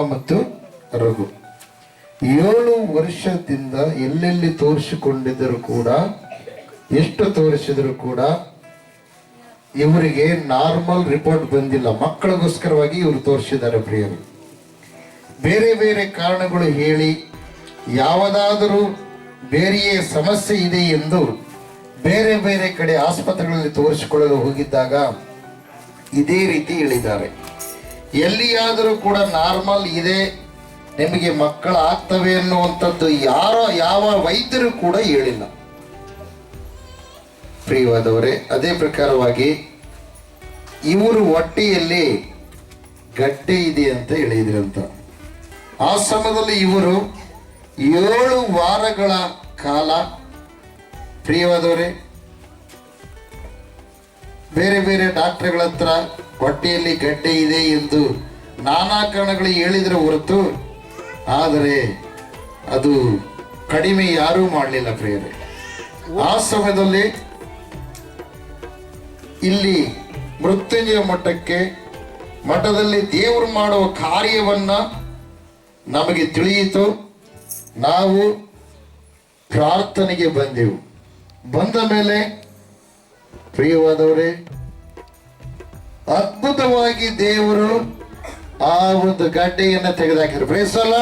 ಮತ್ತು ರಘು. ಏಳು ವರ್ಷದಿಂದ ಎಲ್ಲೆಲ್ಲಿ ತೋರಿಸಿಕೊಂಡಿದ್ದರೂ ಕೂಡ, ಎಷ್ಟು ತೋರಿಸಿದರೂ ಕೂಡ, ಇವರಿಗೆ ನಾರ್ಮಲ್ ರಿಪೋರ್ಟ್ ಬಂದಿಲ್ಲ. ಮಕ್ಕಳಿಗೋಸ್ಕರವಾಗಿ ಇವರು ತೋರಿಸಿದ್ದಾರೆ ಪ್ರಿಯರು. ಬೇರೆ ಬೇರೆ ಕಾರಣಗಳು ಹೇಳಿ, ಯಾವುದಾದರೂ ಬೇರೆಯೇ ಸಮಸ್ಯೆ ಇದೆ ಎಂದು ಬೇರೆ ಬೇರೆ ಕಡೆ ಆಸ್ಪತ್ರೆಗಳಲ್ಲಿ ತೋರಿಸಿಕೊಳ್ಳಲು ಹೋಗಿದ್ದಾಗ ಇದೇ ರೀತಿ ಹೇಳಿದ್ದಾರೆ. ಎಲ್ಲಿಯಾದರೂ ಕೂಡ ನಾರ್ಮಲ್ ಇದೆ. ನಿಮಗೆ ಮಕ್ಕಳು ಆಗ್ತವೆ ಅನ್ನುವಂಥದ್ದು ಯಾರೋ ಯಾವ ವೈದ್ಯರು ಕೂಡ ಹೇಳಿಲ್ಲ. ಪ್ರಿಯವಾದವರೇ, ಅದೇ ಪ್ರಕಾರವಾಗಿ ಇವರು ಹೊಟ್ಟೆಯಲ್ಲಿ ಗಡ್ಡೆ ಇದೆ ಅಂತ ಹೇಳಿದ್ರಂತ ಆ ಸಮಯದಲ್ಲಿ ಇವರು ಏಳು ವಾರಗಳ ಕಾಲ, ಪ್ರಿಯವಾದವರೇ ಬೇರೆ ಬೇರೆ ಡಾಕ್ಟರ್ಗಳ ಹತ್ರ ಹೊಟ್ಟೆಯಲ್ಲಿ ಗಡ್ಡೆ ಇದೆ ಎಂದು ನಾನಾ ಕಾರಣಗಳು ಹೇಳಿದ್ರೆ ಹೊರತು, ಆದರೆ ಅದು ಕಡಿಮೆ ಯಾರೂ ಮಾಡಲಿಲ್ಲ ಪ್ರಿಯರೇ. ಆ ಸಮಯದಲ್ಲಿ ಇಲ್ಲಿ ಮೃತ್ಯುಂಜಯ ಮಠಕ್ಕೆ, ಮಠದಲ್ಲಿ ದೇವರು ಮಾಡುವ ಕಾರ್ಯವನ್ನ ನಮಗೆ ತಿಳಿಯಿತು. ನಾವು ಪ್ರಾರ್ಥನೆಗೆ ಬಂದೆವು. ಬಂದ ಮೇಲೆ ಪ್ರಿಯವಾದವರೇ ಅದ್ಭುತವಾಗಿ ದೇವರು ಆ ಒಂದು ಗಡ್ಡೆಯನ್ನ ತೆಗೆದಾಕಿದ್ರು. ಪ್ರೇಸಲ್ಲ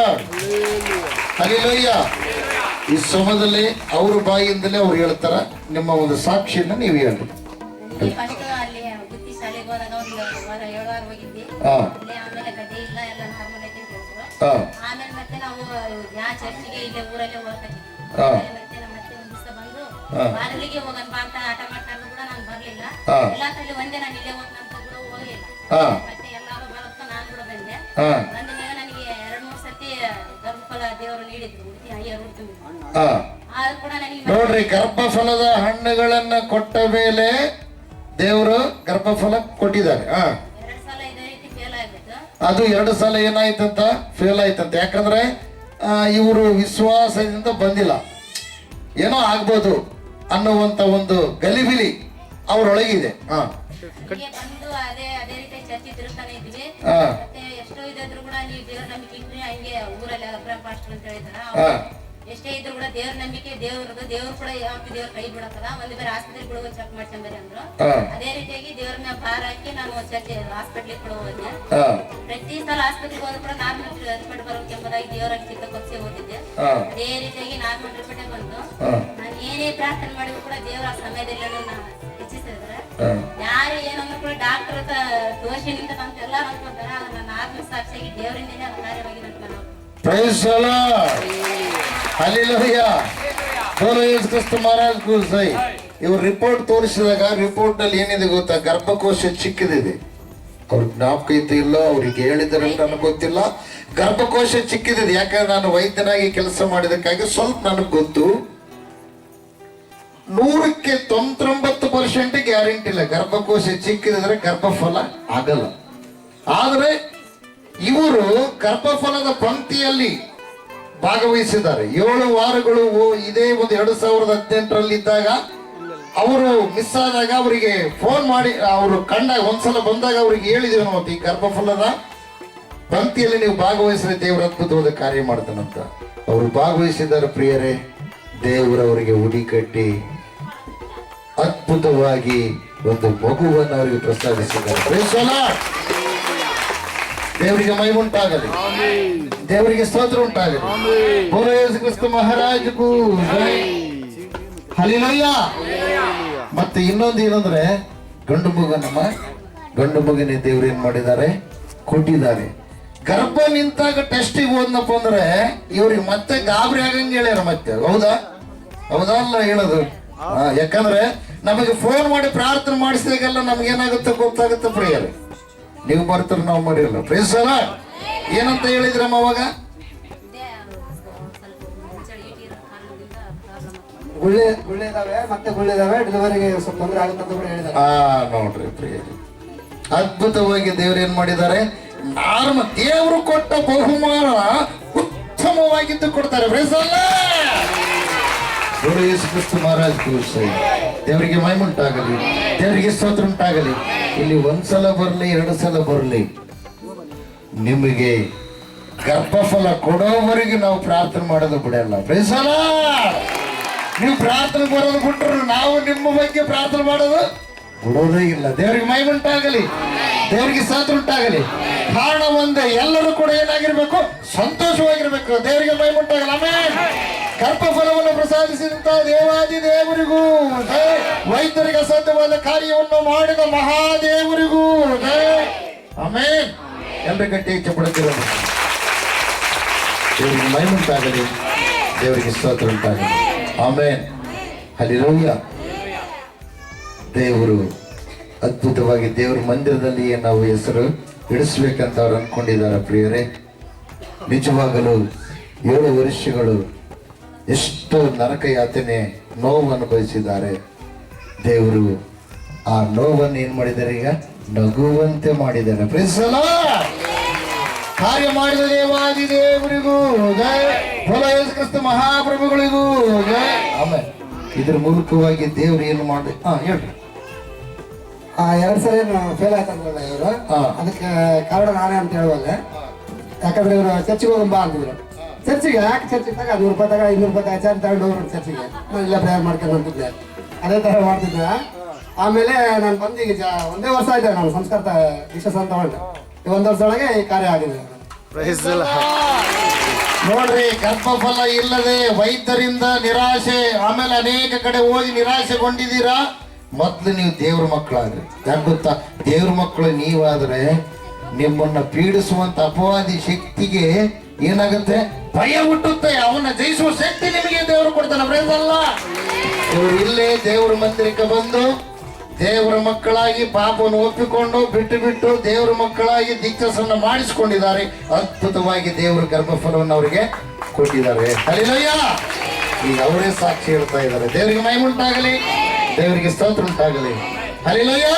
ಅಲ್ಲಿಲಯ್ಯ ಈ ಸಮಯದಲ್ಲಿ ಅವ್ರ ಬಾಯಿಂದಲೇ ಅವ್ರು ಹೇಳ್ತಾರ ನಿಮ್ಮ ಒಂದು ಸಾಕ್ಷಿಯನ್ನು ನೀವು ಹೇಳಿ ಹಾ. ಹಾ ಹಾ ಹಾ ಹಾ ಹಾ ಹಾ ಹಾ ಐತೆ ಅಂತ ಹಾ. ಹಾ. ಹಾ ಹಾ ಹಾ ಹಾ. ಹಾ ಹಾ ಹಾ ಹಾ. ಹಾ. ಹೋಗೋಣ ಅಂತ ಆಟ ಕೂಡ ನಾನು ಬರ್ಲಿಲ್ಲ. ಹಾ. ಎಲ್ಲಾ ಕಡೆ ಒಂದೇ ನಾನು ಇಲ್ಲೇ ಹೋಗೋಣ ಹೋಗ್ಲಿಲ್ಲ ಹಾ. ಮತ್ತೆ ಎಲ್ಲರೂ ಬರುತ್ತೆ ನಾನು ಕೂಡ ಬಂದೆ. ಹಾ. ಬಂದ ಮೇಲೆ ನನಗೆ ಎರಡ್ ಮೂರ್ ಸತಿ ಗರ್ಭಫಲ ದೇವರು ನೀಡಿದ್ರು ಉಡುಪಿ ಅಯ್ಯರು ಉಡುಪಿ ಹಾ. ಆದ್ರೂ ಕೂಡ ನನಗೆ ನೋಡ್ರಿ ಗರ್ಭಫಲದ ಹಣ್ಣುಗಳನ್ನ ಕೊಟ್ಟ ಮೇಲೆ ದೇವರು ಗರ್ಭಫಲ ಕೊಟ್ಟಿದ್ದಾರೆ. ಹಾ. ಎರಡ್ ಸಲ ಇದೇ ರೀತಿ ಫೇಲ್ ಆಗ್ಬಿಟ್ಟು. ಅದು ಎರಡು ಸಲ ಏನಾಯ್ತಂತ? ಫೇಲ್ ಆಯ್ತಂತ. ಯಾಕಂದ್ರೆ ಇವರು ವಿಶ್ವಾಸದಿಂದ ಬಂದಿಲ್ಲ. ಏನೋ ಆಗ್ಬೋದು ಅನ್ನುವಂತ ಒಂದು ಗಲಿಬಿಲಿ ಅವರೊಳಗಿದೆ. ಹಾ. ಹೀಗೆ ಬಂದು ಅದೇ ಅದೇ ರೀತಿ ಚರ್ಚೆ ತಿರುಗ್ತಾನೆ ಇದ್ವಿ ಮತ್ತೆ ಎಷ್ಟೋ ಇದ್ರು ಕೂಡ ನೀವು ದೇವ್ರ ನಂಬಿಕೆ ಇದ್ರೆ ಹಂಗೆ ಊರಲ್ಲಿ ಅಬ್ರಾಮ್ ಪಾಸ್ಟರ್ ಅಂತ ಹೇಳಿದಾರ ಹಾ. ಎಷ್ಟೇ ಇದ್ರು ಕೂಡ ದೇವ್ರ ನಂಬಿಕೆ ದೇವ್ರದ್ದು ದೇವ್ರು ಕೂಡ ಯಾವತ್ತು ದೇವ್ರ ಕೈ ಬಿಡತ್ತಲ್ಲ ಒಂದು ಬೇರೆ ಆಸ್ಪತ್ರೆಗೆ ಕೂಡ ಹೋಗಿ ಚೆಕ್ ಮಾಡ್ಕೊಂಬರಿ ಅಂದ್ರು. ಅದೇ ರೀತಿಯಾಗಿ ದೇವ್ರ ಮೇಲೆ ಭಾರ ಹಾಕಿ ನಾನು ಚರ್ಚೆ ಹಾಸ್ಪಿಟ್ಲಿಗೆ ಕೂಡ ಹೋದೆ. ಪ್ರತಿ ಸಲ ಆಸ್ಪತ್ರೆಗೆ ಹೋದ್ರು ಕೂಡ ನಾರ್ಮಲ್ ರಿಪೋರ್ಟ್ ಬರೋಕೆ ಎಂಬುದಾಗಿ ದೇವರ ಚಿತ್ತ ಕೊಚ್ಚೆ ಓದಿದ್ದೆ ಅದೇ ರೀತಿಯಾಗಿ ನಾರ್ಮಲ್ ರಿಪೋರ್ಟ್ ಬಂತು ನಾನು ಏನೇ ಪ್ರಾರ್ಥನೆ ಮಾಡಿದ್ರು ಕೂಡ ದೇವ್ರ ಆ ಸಮಯದಲ್ಲಿ ನಾನು ಯಾರು ಏನಂದ್ರು ಕೂಡ ಡಾಕ್ಟರ್ ದೋಷಿನಿಂದ ಅಂತ ಎಲ್ಲ ಅನ್ಕೊಂತಾರ ನನ್ನ ಆತ್ಮ ಸಾಕ್ಷಿಯಾಗಿ ದೇವರಿಂದನೇ ಅದು ಕಾರ್ಯವಾಗಿ ಅಂತ ನಾವು ಕ್ರಿಸ್ತ ಮಹಾರಾಜ್ ಕೂ ಸೈ ಇವ್ರು ರಿಪೋರ್ಟ್ ತೋರಿಸಿದಾಗ ರಿಪೋರ್ಟ್ ಅಲ್ಲಿ ಏನಿದೆ ಗೊತ್ತಾ? ಗರ್ಭಕೋಶ ಚಿಕ್ಕದಿದೆ. ಅವ್ರ ಜ್ಞಾಪಕ ಇತ್ತು ಇಲ್ಲ? ಅವ್ರಿಗೆ ಹೇಳಿದಾರಲ್ಲ ನನಗೆ ಗೊತ್ತಿಲ್ಲ. ಗರ್ಭಕೋಶ ಚಿಕ್ಕಿದೆ ಯಾಕಂದ್ರೆ ನಾನು ವೈದ್ಯನಾಗಿ ಕೆಲಸ ಮಾಡಿದಕ್ಕಾಗಿ ಸ್ವಲ್ಪ ನನಗೆ ಗೊತ್ತು. ನೂರಕ್ಕೆ ತೊಂಬತ್ತೊಂಬತ್ತು ಪರ್ಸೆಂಟ್ ಗ್ಯಾರಂಟಿ ಇಲ್ಲ. ಗರ್ಭಕೋಶ ಚಿಕ್ಕಿದ್ರೆ ಗರ್ಭಫಲ ಆಗಲ್ಲ. ಆದರೆ ಇವರು ಗರ್ಭಫಲದ ಪಂಕ್ತಿಯಲ್ಲಿ ಭಾಗವಹಿಸಿದ್ದಾರೆ. ಏಳು ವಾರಗಳು ಇದೇ ಒಂದು ಎರಡು ಸಾವಿರದ ಹದಿನೆಂಟರಲ್ಲಿ ಇದ್ದಾಗ ಅವರು ಮಿಸ್ ಆದಾಗ ಅವರಿಗೆ ಫೋನ್ ಮಾಡಿ, ಅವರು ಕಂಡಾಗ ಒಂದ್ಸಲ ಬಂದಾಗ ಅವ್ರಿಗೆ ಹೇಳಿದ್ರು ನಾವು, ಈ ಗರ್ಭಫಲದ ಪಂಕ್ತಿಯಲ್ಲಿ ನೀವು ಭಾಗವಹಿಸಿದ್ರೆ ದೇವರ ಅದ್ಭುತವಾದ ಕಾರ್ಯ ಮಾಡ್ತಾನಂತ. ಅವರು ಭಾಗವಹಿಸಿದ್ದಾರೆ ಪ್ರಿಯರೇ ದೇವರವರಿಗೆ ಉಡಿ ಕಟ್ಟಿ ಅದ್ಭುತವಾಗಿ ಒಂದು ಮಗುವನ್ನು ಅವರಿಗೆ Lord. ದೇವರಿಗೆ ಮೈ ಉಂಟಾಗಲಿ. ದೇವರಿಗೆ ಸ್ತೋತ್ರ ಉಂಟಾಗಲಿ. ಕ್ರಿಸ್ತ ಮಹಾರಾಜಗೂ ಮತ್ತೆ ಇನ್ನೊಂದು ಏನಂದ್ರೆ, ಗಂಡು ಮಗನಮ್ಮ ಗಂಡು ಮಗನೇ ದೇವ್ರ ಏನ್ ಮಾಡಿದ್ದಾರೆ? ಕೊಟ್ಟಿದ್ದಾರೆ. ಗರ್ಭ ನಿಂತಾಗ ಟೆಸ್ಟಿಗೆ ಹೋದ್ನಪ್ಪ ಅಂದ್ರೆ, ಇವ್ರಿಗೆ ಮತ್ತೆ ಗಾಬರಿ ಆಗಂಗೆ ಹೇಳ್ಯಾರ ಮತ್ತೆ. ಹೌದಾ? ಹೌದಾ ಅಲ್ಲ ಹೇಳೋದು? ಯಾಕಂದ್ರೆ ನಮಗೆ ಫೋನ್ ಮಾಡಿ ಪ್ರಾರ್ಥನೆ ಮಾಡಿಸಿದಾಗೆಲ್ಲ ನಮ್ಗೆ ಏನಾಗುತ್ತೆ ಗೊತ್ತಾಗುತ್ತೆ ಪ್ರಿಯರೇ? ನೀವು ಬರ್ತಾರೆ ನಾವು ಮಾಡಿರಲ್ಲ. ಪ್ರೇಸಲ್ಲ ಏನಂತ ಹೇಳಿದ್ರಮ್ಮ ಅವಾಗ ಇದೇ ಸ್ವಲ್ಪ ಮುಂಚೆ ಇಟ್ಟಿರೋ ಕಾರಣದಿಂದ ಪ್ರಾಬ್ಲಮ್ ಆಗ್ತದೆ ಗುಳ್ಳೆ ಗುಳ್ಳೆ ಇದಾವೆ ಮತ್ತೆ ಗುಳ್ಳೆ ಇದಾವೆ ಡೆಲಿವರಿಗೆ ಸ್ವಲ್ಪ ತೊಂದರೆ ಆಗುತ್ತೆ ಅಂತ ಕೂಡ ಹೇಳಿದ್ದಾರೆ. ಆ ನೋಡ್ರಿ ಪ್ರಿಯರಿ. ಅದ್ಭುತವಾಗಿ ದೇವ್ರು ಏನ್ ಮಾಡಿದ್ದಾರೆ? ನಾರ್ಮ ದೇವರು ಕೊಟ್ಟ ಬಹುಮಾನ ಉತ್ತಮವಾಗಿದ್ದು ಕೊಡ್ತಾರೆ. ಪ್ರೇಸಲ್ಲ ಗುರು ಯೇಸು ಕ್ರಿಸ್ತ ಮಹಾರಾಜ್ ಕೂರ್ಸೈ ದೇವರಿಗೆ ಮೈಮುಂಟಾಗಲಿ, ದೇವರಿಗೆ ಸ್ತೋತ್ರ ಉಂಟಾಗಲಿ. ಇಲ್ಲಿ ಒಂದ್ಸಲ ಬರಲಿ, ಎರಡು ಸಲ ಬರಲಿ. ನಿಮಗೆ ಗರ್ಭಫಲ ಕೊಡೋವರೆಗೆ ನಾವು ಪ್ರಾರ್ಥನೆ ಮಾಡೋದು ಬಿಡಲ್ಲ. ಪ್ರೈಸಲ ನೀವು ಪ್ರಾರ್ಥನೆ ಬರೋದು ಬಿಟ್ಟರು ನಾವು ನಿಮ್ಮ ಬಗ್ಗೆ ಪ್ರಾರ್ಥನೆ ಮಾಡೋದು ಬಿಡೋದೇ ಇಲ್ಲ. ದೇವರಿಗೆ ಮೈ ಉಂಟಾಗಲಿ ದೇವರಿಗೆ ಸಾತ್ರ ಉಂಟಾಗಲಿ. ಕಾರಣ ಒಂದೇ, ಎಲ್ಲರೂ ಕೂಡ ಏನಾಗಿರ್ಬೇಕು? ಸಂತೋಷವಾಗಿರ್ಬೇಕು. ದೇವರಿಗೆ ಮೈ ಉಂಟಾಗಲ್ಲ ಆಮೇಲೆ ಗರ್ಭಫಲವನ್ನು ಪ್ರಸಾದಿಸಿದಂತ ದೇವಾದಿ ದೇವರಿಗೂ. ವೈದ್ಯರಿಗೆ ಅಸಾಧ್ಯವಾದ ಕಾರ್ಯವನ್ನು ಮಾಡಿದ ಮಹಾದೇವರಿಗೂ. ಆಮೇನ್. ಎಲ್ಲರ ಗಟ್ಟಿ ಚಪ್ಪಡುತ್ತಿರೋದು ದೇವರಿಗೆ ಮೈಮುಂಟಾಗಲಿ ದೇವರಿಗೆ ಸ್ತೋತ್ರ ಉಂಟಾಗಲಿ. ಆಮೇನ್. ಅಲ್ಲಿರೋಯ್ಯ ದೇವರು ಅದ್ಭುತವಾಗಿ ದೇವರ ಮಂದಿರದಲ್ಲಿಯೇ ನಾವು ಹೆಸರು ಇಡಿಸ್ಬೇಕಂತ ಅವ್ರು ಅನ್ಕೊಂಡಿದ್ದಾರೆ ಪ್ರಿಯರೇ. ನಿಜವಾಗಲೂ ಏಳು ವರ್ಷಗಳು ಎಷ್ಟು ನರಕ ಯಾತನೆ ನೋವು ಅನುಭವಿಸಿದ್ದಾರೆ ದೇವರು. ಆ ನೋವನ್ನು ಏನು ಮಾಡಿದ್ದಾರೆ ಈಗ? ನಗುವಂತೆ ಮಾಡಿದ್ದಾರೆ. ಪ್ರಿಸಲ ಕಾರ್ಯ ಮಾಡಿದ ದೇವಾದಿ ದೇವರಿಗೂ ಕ್ರಿಸ್ತ ಮಹಾಪ್ರಭುಗಳಿಗೂ ಆಮೇಲೆ ಇದ್ರ ಮೂಲಕವಾಗಿ ದೇವ್ರು ಏನು ಮಾಡಿ ಹಾ ಹೇಳ್ರಿ. ಆ ಎರಡ್ ಸಲ ಫೇಲ್ ಆಯ್ತಂದ್ರಲ್ಲ ಇವರು. ಅದಕ್ಕೆ ಕಾರಣ ನಾನೇ ಅಂತ ಹೇಳುವಾಗ ಯಾಕಂದ್ರೆ ಇವರು ಚರ್ಚಿಗೆ ಹೋಗಂಬ ಅಂತಿದ್ರು. ಚರ್ಚಿಗೆ ಯಾಕೆ ಚರ್ಚಿಗೆ? ತಗ ನೂರು ರೂಪಾಯಿ ತಗ ಇನ್ನೂರು ರೂಪಾಯಿ ಆಚಾರ ತಗೊಂಡು ಹೋಗ್ರು ಚರ್ಚಿಗೆ. ನಾನು ಇಲ್ಲ ಪ್ರೇಯರ್ ಮಾಡ್ಕೊಂಡು ಬಂದಿದ್ದೆ ಅದೇ ತರ ಮಾಡ್ತಿದ್ದೆ. ಆಮೇಲೆ ನಾನು ಬಂದು ಈಗ ಜ- ಒಂದೇ ವರ್ಷ ಆಯ್ತು ನಾನು ಸಂಸ್ಕೃತ ವಿಶ್ವಾಸ ಅಂತ ತಗೊಂಡೆ. ಈ ಒಂದು ವರ್ಷದೊಳಗೆ ಈ ಕಾರ್ಯ ಆಗಿದೆ. ನೋಡ್ರಿ ಗರ್ಭಫಲ ಇಲ್ಲದೆ ವೈದ್ಯರಿಂದ ನಿರಾಶೆ ಆಮೇಲೆ ಅನೇಕ ಕಡೆ ಹೋಗಿ ನಿರಾಶೆಗೊಂಡಿದ್ದೀರಾ? ಮೊದ್ಲು ನೀವು ದೇವ್ರ ಮಕ್ಕಳಾಗ್ರಿ. ಯಾಕೆ ಗೊತ್ತಾ? ದೇವ್ರ ಮಕ್ಕಳು ನೀವಾದ್ರೆ ನಿಮ್ಮನ್ನ ಪೀಡಿಸುವಂತ ಅಪವಾದಿ ಶಕ್ತಿಗೆ ಏನಾಗುತ್ತೆ? ಭಯ ಹುಟ್ಟುತ್ತೆ. ಅವನ್ನ ಜಯಿಸುವ ಶಕ್ತಿ ನಿಮಗೆ ದೇವರು ಕೊಡ್ತಾನೆ ಪ್ರೇಮಲ್ಲ ಇವರು ಇಲ್ಲೇ ದೇವ್ರ ಮಂದಿರಕ್ಕೆ ಬಂದು ದೇವರ ಮಕ್ಕಳಾಗಿ ಪಾಪವನ್ನು ಒಪ್ಪಿಕೊಂಡು ಬಿಟ್ಟು ಬಿಟ್ಟು ದೇವರ ಮಕ್ಕಳಾಗಿ ದೀಕ್ಷಾಸನ ಮಾಡಿಸಿಕೊಂಡಿದ್ದಾರೆ. ಅದ್ಭುತವಾಗಿ ದೇವರ ಗರ್ಭಫಲವನ್ನು ಅವರಿಗೆ ಕೊಟ್ಟಿದ್ದಾರೆ. ಹಲಿಲಯ್ಯ ಈಗ ಅವರೇ ಸಾಕ್ಷಿ ಹೇಳ್ತಾ ಇದ್ದಾರೆ. ದೇವರಿಗೆ ಮೈ ಉಂಟಾಗಲಿ, ದೇವರಿಗೆ ಸ್ತೋತ್ರ ಉಂಟಾಗಲಿ. ಹಲಿಲಯ್ಯ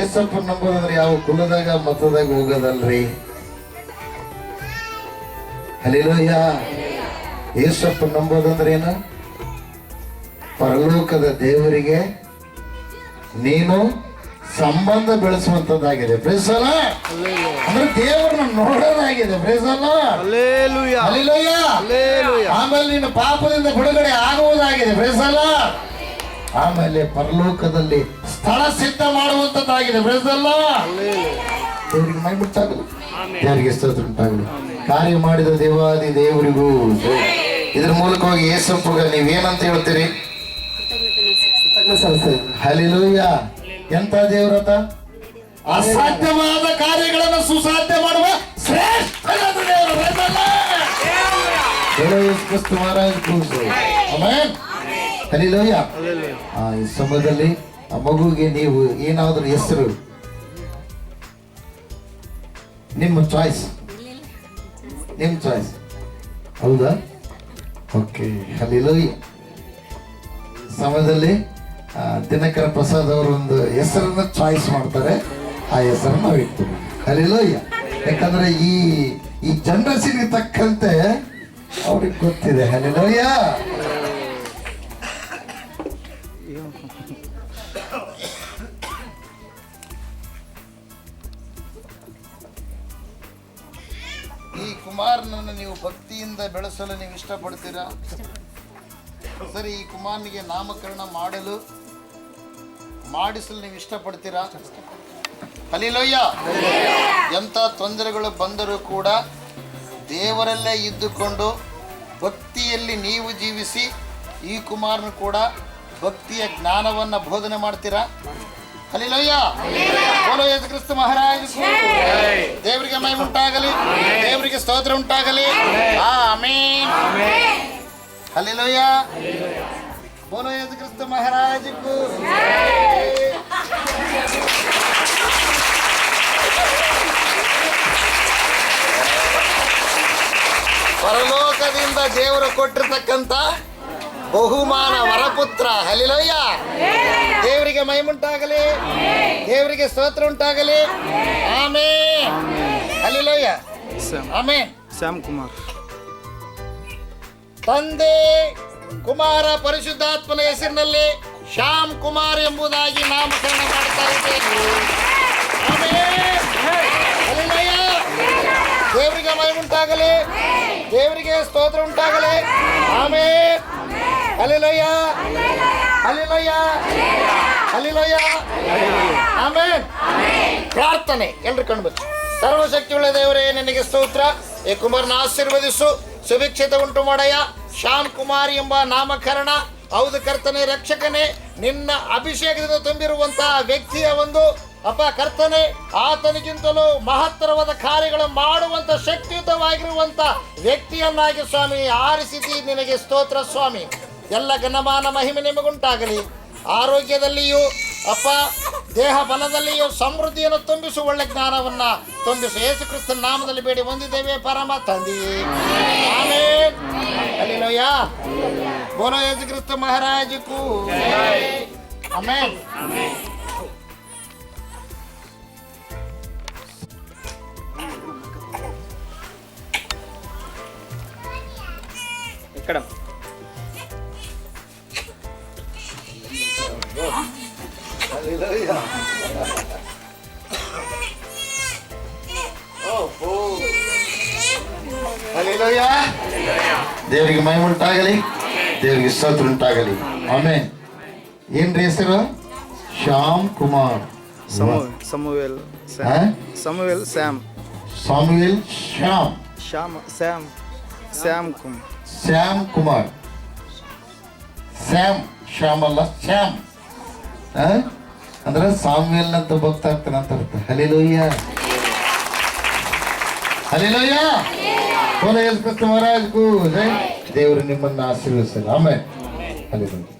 ಏಸಪ್ಪ ನಂಬೋದಂದ್ರೆ ಯಾವ ಕುಲದಾಗ, ಮತದಾಗ ಹೋಗೋದಲ್ರಿ? ಹಲಿಲಯ್ಯ ಏಸಪ್ಪ ನಂಬೋದಂದ್ರೆ ಏನು ಪರಲೋಕದ ದೇವರಿಗೆ ನೀನು ಸಂಬಂಧ ಬೆಳೆಸುವಂತದ್ದಾಗಿದೆ ಪ್ರೇಸಲ್ಲ ಅಂದ್ರೆ ದೇವರನ್ನ ನೋಡೋದಾಗಿದೆ. ಪ್ರೇಸಲ್ಲ. ಅಲ್ಲಿಲಯ್ಯ. ಆಮೇಲೆ ನೀನು ಪಾಪದಿಂದ ಬಿಡುಗಡೆ ಆಗುವುದಾಗಿದೆ. ಪ್ರೇಸಲ್ಲ ಆಮೇಲೆ ಪರಲೋಕದಲ್ಲಿ ಸ್ಥಳ ಸಿದ್ಧ ಮಾಡುವಂತದ್ದಾಗಿದೆ ಪ್ರೇಸಲ್ಲ ದೇವರಿಗೆ ಮೈ ದೇವರಿಗೆ ಸ್ತೋತ್ರ. ಉಂಟಾಗಲಿ ಕಾರ್ಯ ಮಾಡಿದ ದೇವಾದಿ ದೇವರಿಗೂ. ಇದ್ರ ಮೂಲಕವಾಗಿ ಏಸಪ್ಪಗ ನೀವೇನಂತ ಹೇಳ್ತೀರಿ? ಹಲಿಲೂಯ್ಯ ಹಲಿಲೂಯ ಎಂತ ದೇವ್ರತ ಅಸಾಧ್ಯವಾದ ಕಾರ್ಯಗಳನ್ನು ಸುಸಾಧ್ಯ ಮಾಡುವ ಶ್ರೇಷ್ಠ ಕ್ರಿಸ್ತ ಮಹಾರಾಜ. ಆ, ಈ ಸಮಯದಲ್ಲಿ ಆ ಮಗುವಿಗೆ ನೀವು ಏನಾದರೂ ಹೆಸರು ನಿಮ್ಮ ಚಾಯ್ಸ್ ನಿಮ್ಮ ಚಾಯ್ಸ್ ಹೌದಾ? ಓಕೆ ಅಲ್ಲಿಲ್ಲ ಸಮಯದಲ್ಲಿ ದಿನಕರ ಪ್ರಸಾದ್ ಅವರು ಒಂದು ಹೆಸರನ್ನ ಚಾಯ್ಸ್ ಮಾಡ್ತಾರೆ. ಆ ಹೆಸರನ್ನ ನಾವು ಇಡ್ತೀವಿ. ಅಲ್ಲಿಲ್ಲಯ್ಯ ಯಾಕಂದ್ರೆ ಈ ಈ ಜನರೇಷನ್ಗೆ ತಕ್ಕಂತೆ ಅವ್ರಿಗೆ ಗೊತ್ತಿದೆ. ಅಲ್ಲಿಲೋಯ್ಯ ಭಕ್ತಿಯಿಂದ ಬೆಳೆಸಲು ನೀವು ಇಷ್ಟಪಡ್ತೀರಾ? ಸರಿ, ಈ ಕುಮಾರನಿಗೆ ನಾಮಕರಣ ಮಾಡಲು, ಮಾಡಿಸಲು ನೀವು ಇಷ್ಟಪಡ್ತೀರಾ? ಅಲಿಲೋಯ್ಯ ಎಂಥ ತೊಂದರೆಗಳು ಬಂದರೂ ಕೂಡ ದೇವರಲ್ಲೇ ಇದ್ದುಕೊಂಡು ಭಕ್ತಿಯಲ್ಲಿ ನೀವು ಜೀವಿಸಿ ಈ ಕುಮಾರನು ಕೂಡ ಭಕ್ತಿಯ ಜ್ಞಾನವನ್ನು ಬೋಧನೆ ಮಾಡ್ತೀರಾ? ಅಲಿಲೋಯ್ಯ ಬೋಲೋ ಯೇಸು ಕ್ರಿಸ್ತ ಮಹಾರಾಜ ದೇವರಿಗೆ ಮೈ ಉಂಟಾಗಲಿ ದೇವರಿಗೆ ಸ್ತೋತ್ರ ಉಂಟಾಗಲಿ ಆಮೀನ್ ಹಲಿಲೋಯ ಬೋಲೋ ಯೇಸು ಕ್ರಿಸ್ತ ಮಹಾರಾಜಕ್ಕೂ ಪರಲೋಕದಿಂದ ದೇವರು ಕೊಟ್ಟಿರ್ತಕ್ಕಂಥ ಬಹುಮಾನ ವರಪುತ್ರ ಹಲಿಲಯ್ಯ ದೇವರಿಗೆ ಮೈಮುಂಟಾಗಲಿ ದೇವರಿಗೆ ಸ್ತೋತ್ರ ಉಂಟಾಗಲಿ. ಆಮೇ. ಹಲಿಲಯ್ಯ. ಆಮೇ. ಶ್ಯಾಮ್ ಕುಮಾರ್ ತಂದೆ ಕುಮಾರ ಪರಿಶುದ್ಧಾತ್ಮನ ಹೆಸರಿನಲ್ಲಿ ಶ್ಯಾಮ್ ಕುಮಾರ್ ಎಂಬುದಾಗಿ ನಾಮಕರಣ ಮಾಡ್ತಾ ಇದ್ದೇನೆ. ದೇವರಿಗೆ ಮೈ ಉಂಟಾಗಲಿ ದೇವರಿಗೆ ಸ್ತೋತ್ರ ಉಂಟಾಗಲಿ. ಆಮೇಲೆ ಅಲ್ಲಿಲಯ್ಯ ಅಲ್ಲಿಲಯ್ಯ ಅಲ್ಲಿಲಯ್ಯ ಆಮೇಲೆ ಪ್ರಾರ್ಥನೆ. ಎಲ್ರು ಕಂಡ್ಬೇಕು ಸರ್ವಶಕ್ತಿಯುಳ್ಳ ದೇವರೇ ನಿನಗೆ ಸ್ತೋತ್ರ. ಈ ಕುಮಾರನ ಆಶೀರ್ವದಿಸು. ಸುಭಿಕ್ಷಿತ ಉಂಟು ಮಾಡಯ್ಯ. ಶ್ಯಾಮ್ ಕುಮಾರ್ ಎಂಬ ನಾಮಕರಣ. ಹೌದು ಕರ್ತನೆ ರಕ್ಷಕನೇ. ನಿನ್ನ ಅಭಿಷೇಕದಿಂದ ತುಂಬಿರುವಂತಹ ವ್ಯಕ್ತಿಯ ಒಂದು ಅಪ್ಪ ಕರ್ತನೆ ಆತನಿಗಿಂತಲೂ ಮಹತ್ತರವಾದ ಕಾರ್ಯಗಳು ಮಾಡುವಂತ ಶಕ್ತಿಯುತವಾಗಿರುವಂತ ವ್ಯಕ್ತಿಯನ್ನಾಗಿ ಸ್ವಾಮಿ ಆರಿಸಿದಿ. ನಿನಗೆ ಸ್ತೋತ್ರ ಸ್ವಾಮಿ. ಎಲ್ಲ ಘನಮಾನ ಮಹಿಮೆ ನಿಮಗುಂಟಾಗಲಿ ಆರೋಗ್ಯದಲ್ಲಿಯೂ ಅಪ್ಪ ದೇಹ ಬಲದಲ್ಲಿಯೂ ಸಮೃದ್ಧಿಯನ್ನು ತುಂಬಿಸು ಒಳ್ಳೆ ಜ್ಞಾನವನ್ನ ತುಂಬಿಸು ಯೇಸು ಕ್ರಿಸ್ತನ ನಾಮದಲ್ಲಿ ಬೇಡಿ ಹೊಂದಿದ್ದೇವೆ ಪರಮ ತಂದಿ ಆಮೇನ್ ಅಲ್ಲಿಲೋಯ ಬೋಲೋ ಯೇಸು ಕ್ರಿಸ್ತ ಮಹಾರಾಜಕ್ಕೂ ಆಮೇನ್ ఇక్కడ ಅಲ್ಲಿಲೋಯ ದೇವರಿಗೆ ಮಹಿಮೆ ಉಂಟಾಗಲಿ ದೇವರಿಗೆ ಸ್ತೋತ್ರ ಉಂಟಾಗಲಿ ಆಮೇನ್ ಏನ್ರಿ ಹೆಸರು ಶ್ಯಾಮ್ ಕುಮಾರ್ ಸಮು ಸಮುವೆಲ್ ಹಾ? Sam Samuel Sam Samuel Shyam Shyam Sam Sam ಕುಮ್ Shyam Kumar Sam Shyam ಅಲ್ಲ ಶ್ಯಾಮ್ ಆ? ಅಂದ್ರೆ ಸಾಮ್ಯಲ್ ಅಂತ ಭಕ್ತ ಆಗ್ತಾನೆ ಅಂತ ಅರ್ಥ. ಹಲಿಲೋಯ್ಯ ಹಲಿಲೋಯ್ಯ ಬೋಲ ಯೇಸು ಕ್ರಿಸ್ತ ಮಹಾರಾಜ್ಗೂ. ಜೈ. ದೇವರು ನಿಮ್ಮನ್ನ ಆಶೀರ್ವದಿಸಲಿ. ಆಮೇಲೆ ಹಲಿಲೋಯ್ಯ